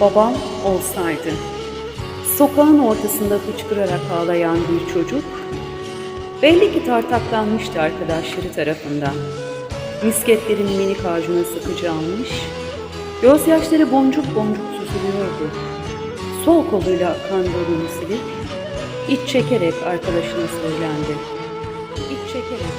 Babam olsaydı. Sokağın ortasında hıçkırarak ağlayan bir çocuk, belli ki tartaklanmıştı arkadaşları tarafından. Misketlerin minik ağacına sıkıcı almış, gözyaşları boncuk boncuk süzülüyordu. Sol koluyla burnunu silip, iç çekerek arkadaşına söylendi. İç çekerek.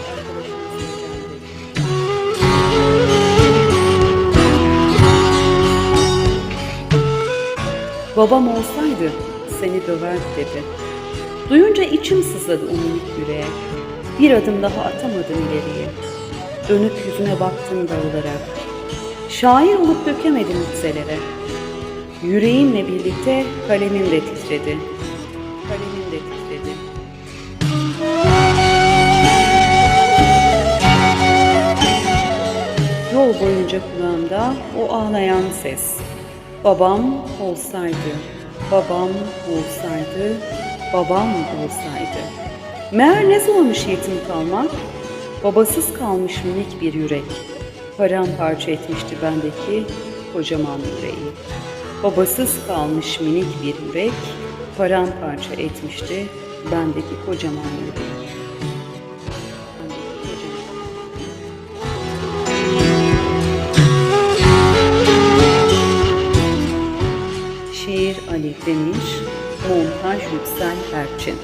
Babam olsaydı seni döverdi dedi. Duyunca içim sızladı o minik yüreğe. Bir adım daha atamadım ileriye. Dönüp yüzüne baktım dağılarak. Şair olup dökemedim yükselere. Yüreğimle birlikte kalemim de titredi. Kalemim de titredi. Yol boyunca kulağımda o ağlayan ses. Babam olsaydı, babam olsaydı, babam olsaydı. Meğer ne zormuş yetim kalmak? Babasız kalmış minik bir yürek. Paramparça etmişti bendeki kocaman yüreği. Babasız kalmış minik bir yürek, paramparça etmişti bendeki kocaman yüreği. Şiir Ali Demir, montaj Yüksel Erçin.